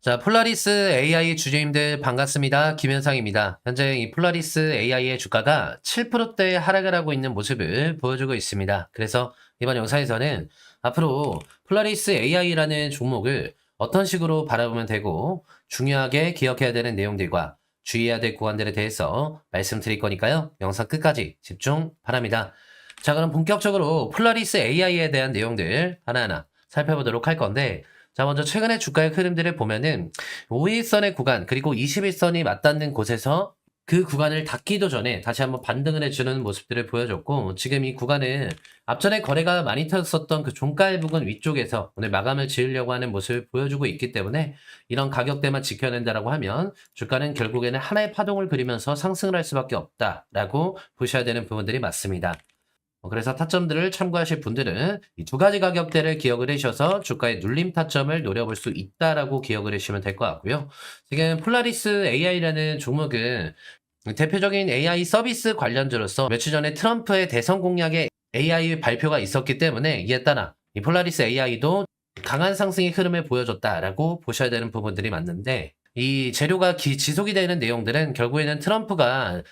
자, 폴라리스 AI 주주님들 반갑습니다. 김현상입니다. 현재 이 폴라리스 AI의 주가가 7%대 하락을 하고 있는 모습을 보여주고 있습니다. 그래서 이번 영상에서는 앞으로 폴라리스 AI라는 종목을 어떤 식으로 바라보면 되고 중요하게 기억해야 되는 내용들과 주의해야 될 구간들에 대해서 말씀드릴 거니까요. 영상 끝까지 집중 바랍니다. 자, 그럼 본격적으로 폴라리스 AI에 대한 내용들 하나하나 살펴보도록 할 건데 자, 먼저 최근의 주가의 흐름들을 보면은 5일선의 구간, 그리고 21선이 맞닿는 곳에서 그 구간을 닿기도 전에 다시 한번 반등을 해주는 모습들을 보여줬고, 지금 이 구간은 앞전에 거래가 많이 터졌었던 그 종가의 부근 위쪽에서 오늘 마감을 지으려고 하는 모습을 보여주고 있기 때문에 이런 가격대만 지켜낸다라고 하면 주가는 결국에는 하나의 파동을 그리면서 상승을 할 수밖에 없다라고 보셔야 되는 부분들이 맞습니다. 어, 그래서 타점들을 참고하실 분들은 이 두 가지 가격대를 기억을 하셔서 주가의 눌림 타점을 노려볼 수 있다라고 기억을 하시면 될 것 같고요. 지금 폴라리스 AI라는 종목은 대표적인 AI 서비스 관련주로서 며칠 전에 트럼프의 대선 공약의 AI 발표가 있었기 때문에 이에 따라 이 폴라리스 AI도 강한 상승의 흐름을 보여줬다라고 보셔야 되는 부분들이 맞는데 이 재료가 기- 지속이 되는 내용들은 결국에는 트럼프가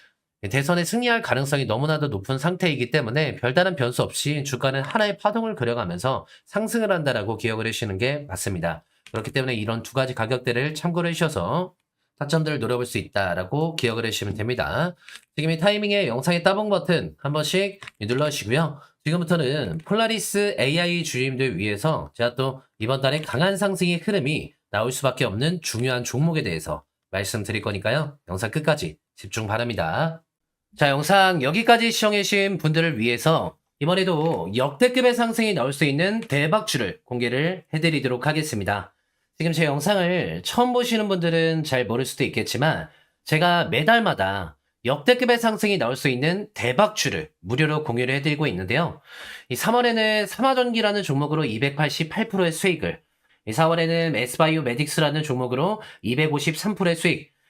대선에 승리할 가능성이 너무나도 높은 상태이기 때문에 별다른 변수 없이 주가는 하나의 파동을 그려가면서 상승을 한다라고 기억을 해주시는 게 맞습니다. 그렇기 때문에 이런 두 가지 가격대를 참고를 해주셔서 타점들을 노려볼 수 있다라고 기억을 해주시면 됩니다. 지금 이 타이밍에 영상의 따봉 버튼 한 번씩 눌러주시고요. 지금부터는 폴라리스 AI 주임들 위해서 제가 또 이번 달에 강한 상승의 흐름이 나올 수밖에 없는 중요한 종목에 대해서 말씀드릴 거니까요. 영상 끝까지 집중 바랍니다. 자, 영상 여기까지 시청해주신 분들을 위해서 이번에도 역대급의 상승이 나올 수 있는 대박주를 공개를 해드리도록 하겠습니다. 지금 제 영상을 처음 보시는 분들은 잘 모를 수도 있겠지만 제가 매달마다 역대급의 상승이 나올 수 있는 대박주를 무료로 공유를 해드리고 있는데요. 이 3월에는 삼화전기라는 종목으로 288%의 수익을, 이 4월에는 S바이오 메딕스라는 종목으로 253%의 수익,